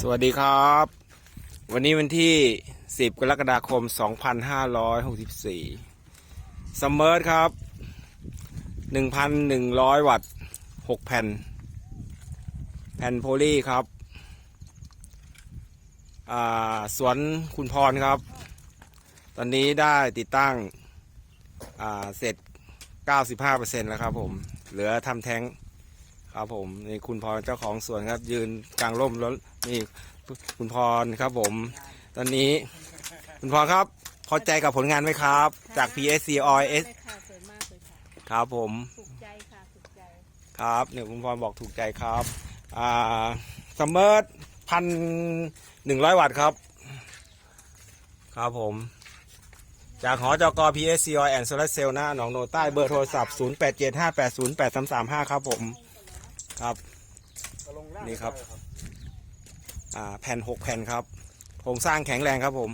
สวัสดีครับ วันนี้วันที่ 10 กรกฎาคม 2564ซัมเมอร์ครับ 1,100 วัตต์ 6 แผ่น แผ่นโพลีครับอ่าสวนคุณพรครับ ตอนนี้ได้ติดตั้งอ่าเสร็จ 95%แล้วครับผม เหลือทำแท้ง ครับผมนี่คุณพรเจ้าของสวนครับ ยืนกลางร่มแล้วนี่คุณพรครับผม ตอนนี้ คุณพรครับ พอใจกับผลงานไหมครับ จาก PSC Oil S เลยค่ะสวยมากเลยค่ะครับผม ถูกใจค่ะถูกใจ ครับเนี่ยคุณพรบอกถูกใจครับอ่าซัมเมอร์พันหนึ่งร้อยวัตต์ครับ ครับผม จากหอจก PSC Oil and Solar Cell หน้าหนองโนใต้เบอร์โทรศัพท์ 0875808335 ครับผม ครับ นี่ครับ อ่า แผ่นหกแผ่นครับ โครงสร้างแข็งแรงครับผม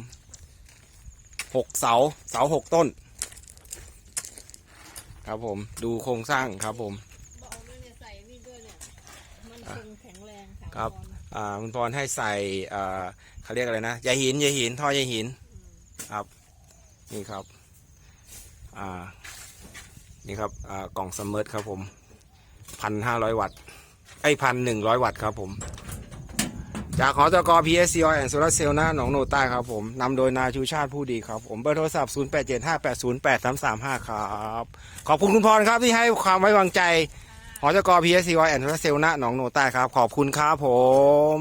หกเสา เสาหกต้น ครับผม ดูโครงสร้างครับผมบอกด้วยเนี่ยใส่นี่ด้วยเนี่ย มันคงแข็งแรงค่ะครับพรอ่าคุณพรให้ใส่อ่าเขาเรียกอะไรนะใยหินใยหิน ท่อใยหิน ครับ นี่ครับ อ่า นี่ครับ อ่า กล่องสมเมอร์ครับผมพันห้าร้อยวัตต์ ไอพันหนึ่งร้อยวัตต์ครับผม จากขอจก PSC Oil and Solar Cell หน้าหนองโนใต้ครับผมนำโดยนายชูชาติผู้ดีครับผมเบอร์โทรศัพท์ 0875808335 ครับ ขอบคุณคุณพรครับที่ให้ความไว้วางใจหอจก PSC Oil and Solar Cell หน้าหนองโนใต้ครับ ขอบคุณครับผม